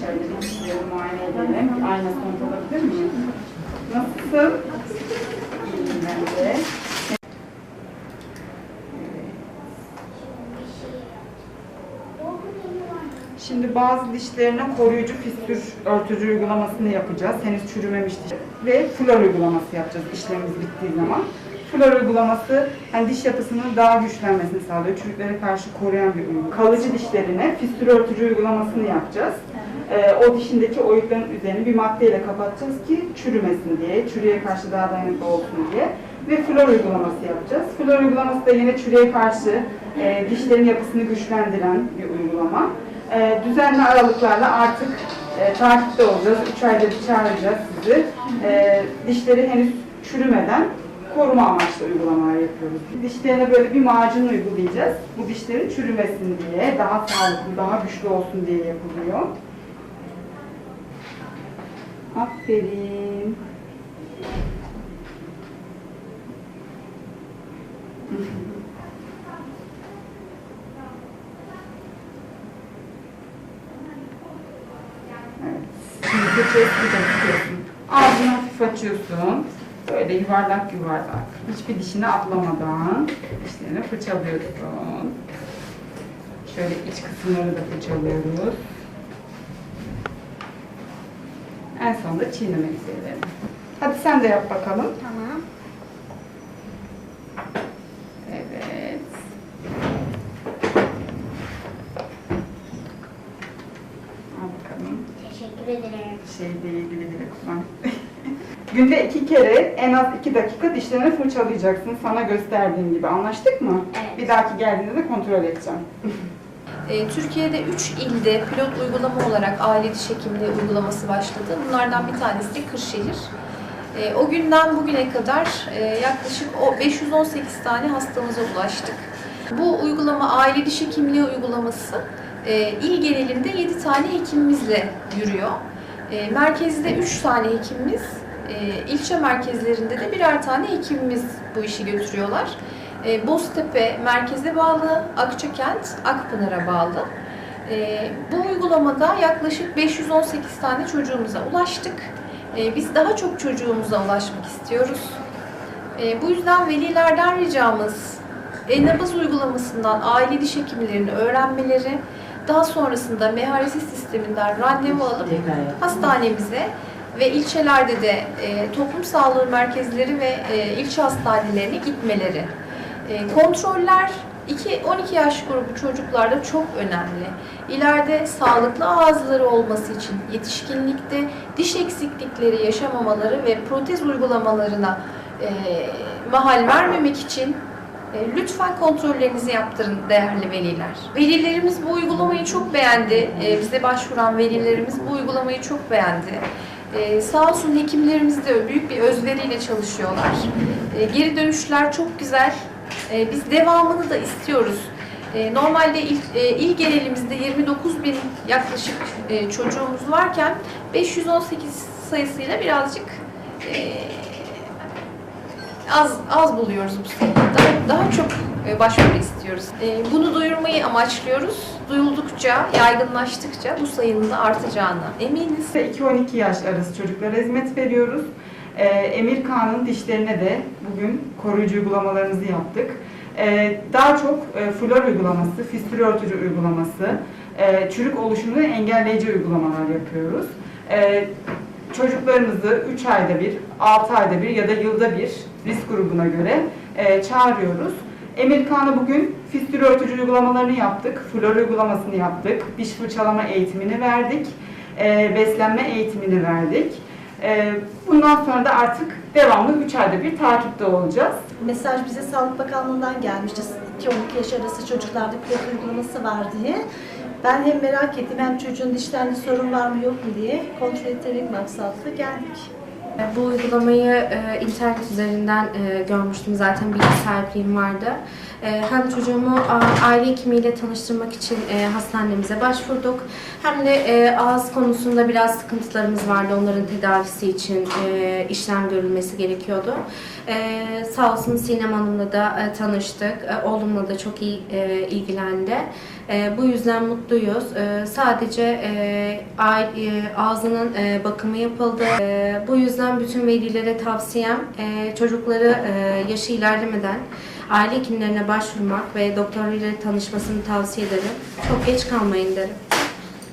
Şöyle bir muayene edelim. Ayna kontrol alabilir miyim? Nasılsın? İyiyim ben de. Şimdi bazı dişlerine koruyucu fistür örtücü uygulamasını yapacağız. Henüz çürümemiş diş. Ve flor uygulaması yapacağız işlemimiz bittiği zaman. Flor uygulaması yani diş yapısının daha güçlenmesini sağlıyor. Çürüklere karşı koruyan bir uygulama. Kalıcı dişlerine fistür örtücü uygulamasını yapacağız. Ee, o dişindeki oyukların üzerini bir maddeyle kapatacağız ki çürümesin diye, çürüye karşı daha dayanıklı olsun diye. Ve flor uygulaması yapacağız. Flor uygulaması da yine çürüye karşı e, dişlerin yapısını güçlendiren bir uygulama. E, düzenli aralıklarla artık e, takipte olacağız. 3 ayda bir çağıracağız sizi. E, dişleri henüz çürümeden koruma amaçlı uygulamalar yapıyoruz. Dişlerine böyle bir macun uygulayacağız. Bu dişlerin çürümesin diye, daha sağlıklı, daha güçlü olsun diye yapılıyor. Aferin. Şimdi fırçayı sıkıca tutuyorsun. Ağzını hafif açıyorsun. Böyle yuvarlak yuvarlak. Hiçbir dişini atlamadan dişlerini fırçalıyorsun. Şöyle iç kısımları da fırçalıyoruz. En sonunda çiğnemek üzerelim. Hadi sen de yap bakalım. Tamam. Evet. Al bakalım. Teşekkür ederim. Şey güle kullan. Günde iki kere en az iki dakika dişlerini fırçalayacaksın. Sana gösterdiğim gibi. Anlaştık mı? Evet. Bir dahaki geldiğinde de kontrol edeceğim. Ee, Türkiye'de 3 ilde pilot uygulama olarak aile diş hekimliği uygulaması başladı. Bunlardan bir tanesi de Kırşehir. Ee, O günden bugüne kadar e, yaklaşık o 518 tane hastamıza ulaştık. Bu uygulama aile diş hekimliği uygulaması e, il genelinde 7 tane hekimimizle yürüyor. E, Merkezde 3 tane hekimimiz, e, ilçe merkezlerinde de birer tane hekimimiz bu işi götürüyorlar. E, Boztepe merkeze bağlı, Akçakent, Akpınar'a bağlı. Bu uygulamada yaklaşık 518 tane çocuğumuza ulaştık. Biz daha çok çocuğumuza ulaşmak istiyoruz. Bu yüzden velilerden ricamız e-nabız uygulamasından aile diş hekimlerini öğrenmeleri, daha sonrasında MHRS sisteminden randevu alıp hastanemize ve ilçelerde de e, toplum sağlığı merkezleri ve e, ilçe hastanelerine gitmeleri. E, kontroller 2-12 yaş grubu çocuklarda çok önemli. İleride sağlıklı ağızları olması için yetişkinlikte diş eksiklikleri yaşamamaları ve protez uygulamalarına e, mahal vermemek için Lütfen kontrollerinizi yaptırın değerli veliler. Velilerimiz bu uygulamayı çok beğendi. E, Bize başvuran velilerimiz bu uygulamayı çok beğendi. E, Sağ olsun hekimlerimiz de büyük bir özveriyle çalışıyorlar. E, Geri dönüşler çok güzel. E, Biz devamını da istiyoruz. E, Normalde il, e, il genelimizde 29 bin yaklaşık e, çocuğumuz varken 518 sayısıyla birazcık e, az az buluyoruz bu sayıyı. Daha, daha çok e, başvuru istiyoruz. E, Bunu duyurmayı amaçlıyoruz. Duyuldukça, yaygınlaştıkça bu sayının da artacağına eminiz. Ve 2-12 yaş arası çocuklara hizmet veriyoruz. Ee, Emir Kağan'ın dişlerine de bugün koruyucu uygulamalarımızı yaptık. Daha çok e, flor uygulaması, fistül örtücü uygulaması, e, çürük oluşumunu engelleyici uygulamalar yapıyoruz. Çocuklarımızı 3 ayda bir, 6 ayda bir ya da yılda bir risk grubuna göre e, çağırıyoruz. Emir Kağan'a bugün fistül örtücü uygulamalarını yaptık, flor uygulamasını yaptık, diş fırçalama eğitimini verdik, e, beslenme eğitimini verdik. E, bundan sonra da artık devamlı 3 ayda bir takipte olacağız. Mesaj bize Sağlık Bakanlığı'ndan gelmişti. 2-12 yaş arası çocuklarda pilot uygulaması var diye. Ben hem merak ettim hem çocuğun dişlerinde sorun var mı yok mu diye kontrol ettirmek maksatlı geldik. Bu uygulamayı e, internet üzerinden e, görmüştüm. Zaten bilgi sahipliğim vardı. E, hem çocuğumu a, aile hekimiyle tanıştırmak için e, hastanemize başvurduk. Hem de e, ağız konusunda biraz sıkıntılarımız vardı. Onların tedavisi için e, işlem görülmesi gerekiyordu. E, sağ olsun Sinem Hanım'la da e, tanıştık. E, oğlumla da çok iyi e, ilgilendi. E, bu yüzden mutluyuz. E, sadece e, e, ağzının e, bakımı yapıldı. E, bu yüzden bütün velilere tavsiyem e, çocukları e, yaşı ilerlemeden aile hekimlerine başvurmak ve doktoruyla tanışmasını tavsiye ederim. Çok geç kalmayın derim.